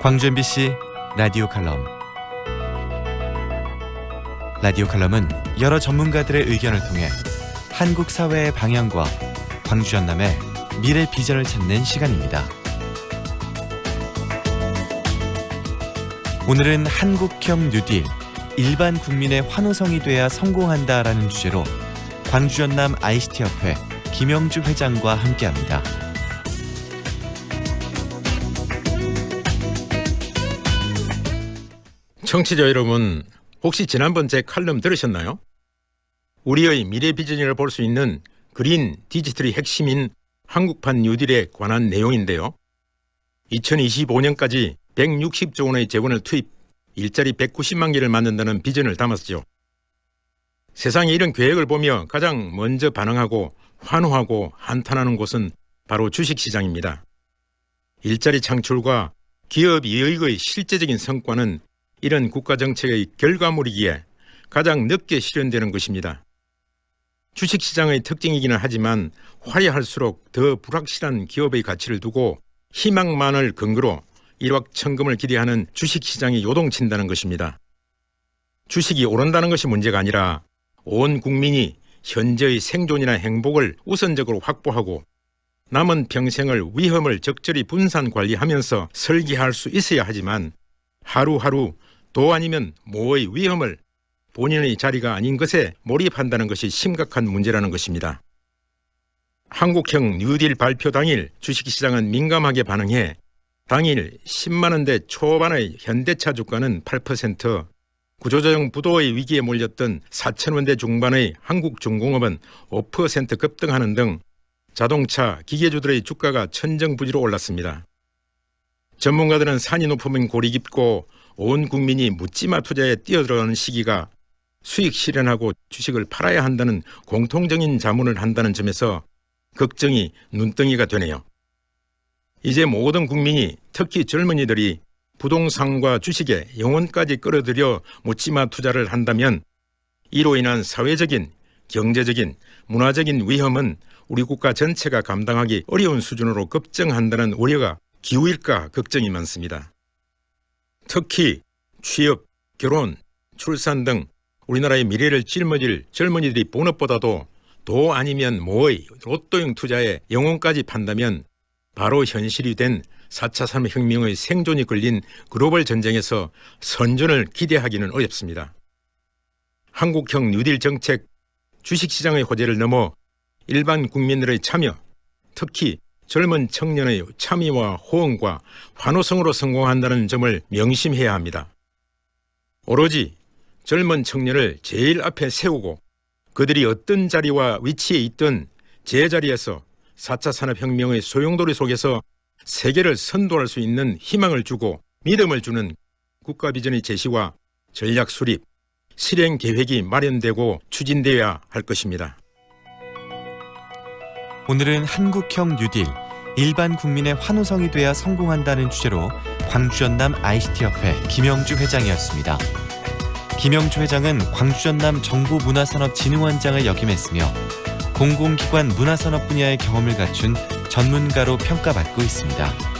광주 MBC 라디오 칼럼 라디오 칼럼은 여러 전문가들의 의견을 통해 한국 사회의 방향과 광주 전남의 미래 비전을 찾는 시간입니다. 오늘은 한국형 뉴딜 일반 국민의 환호성이 돼야 성공한다라는 주제로 광주 전남 ICT 협회 김영주 회장과 함께합니다. 청취자 여러분, 혹시 지난번 제 칼럼 들으셨나요? 우리의 미래 비전이라 볼수 있는 그린 디지털의 핵심인 한국판 뉴딜에 관한 내용인데요. 2025년까지 160조 원의 재원을 투입, 일자리 190만 개를 만든다는 비전을 담았죠. 세상에 이런 계획을 보며 가장 먼저 반응하고 환호하고 한탄하는 곳은 바로 주식시장입니다. 일자리 창출과 기업 이익의 실제적인 성과는 이런 국가 정책의 결과물이기에 가장 늦게 실현되는 것입니다. 주식시장의 특징이기는 하지만 화려할수록 더 불확실한 기업의 가치를 두고 희망만을 근거로 일확천금을 기대하는 주식시장이 요동친다는 것입니다. 주식이 오른다는 것이 문제가 아니라 온 국민이 현재의 생존이나 행복을 우선적으로 확보하고 남은 평생을 위험을 적절히 분산 관리하면서 설계할 수 있어야 하지만 하루하루 도 아니면 모의 위험을 본인의 자리가 아닌 것에 몰입한다는 것이 심각한 문제라는 것입니다. 한국형 뉴딜 발표 당일 주식시장은 민감하게 반응해 당일 10만 원대 초반의 현대차 주가는 8%, 구조조정 부도의 위기에 몰렸던 4천 원대 중반의 한국중공업은 5% 급등하는 등 자동차, 기계주들의 주가가 천정부지로 올랐습니다. 전문가들은 산이 높으면 골이 깊고 온 국민이 묻지마 투자에 뛰어들어가는 시기가 수익 실현하고 주식을 팔아야 한다는 공통적인 자문을 한다는 점에서 걱정이 눈덩이가 되네요. 이제 모든 국민이 특히 젊은이들이 부동산과 주식에 영혼까지 끌어들여 묻지마 투자를 한다면 이로 인한 사회적인, 경제적인, 문화적인 위험은 우리 국가 전체가 감당하기 어려운 수준으로 급증한다는 우려가 기우일까 걱정이 많습니다. 특히 취업, 결혼, 출산 등 우리나라의 미래를 짊어질 젊은이들이 본업보다도 도 아니면 뭐의 로또형 투자에 영혼까지 판다면 바로 현실이 된 4차 산업혁명의 생존이 걸린 글로벌 전쟁에서 선전을 기대하기는 어렵습니다. 한국형 뉴딜 정책, 주식시장의 호재를 넘어 일반 국민들의 참여, 특히 젊은 청년의 참여와 호응과 환호성으로 성공한다는 점을 명심해야 합니다. 오로지 젊은 청년을 제일 앞에 세우고 그들이 어떤 자리와 위치에 있든 제자리에서 4차 산업혁명의 소용돌이 속에서 세계를 선도할 수 있는 희망을 주고 믿음을 주는 국가 비전의 제시와 전략 수립, 실행 계획이 마련되고 추진되어야 할 것입니다. 오늘은 한국형 뉴딜 일반 국민의 환호성이 돼야 성공한다는 주제로 광주 전남 ICT 협회 김영주 회장이었습니다. 김영주 회장은 광주 전남 정보문화산업진흥원장을 역임했으며 공공기관 문화산업 분야의 경험을 갖춘 전문가로 평가받고 있습니다.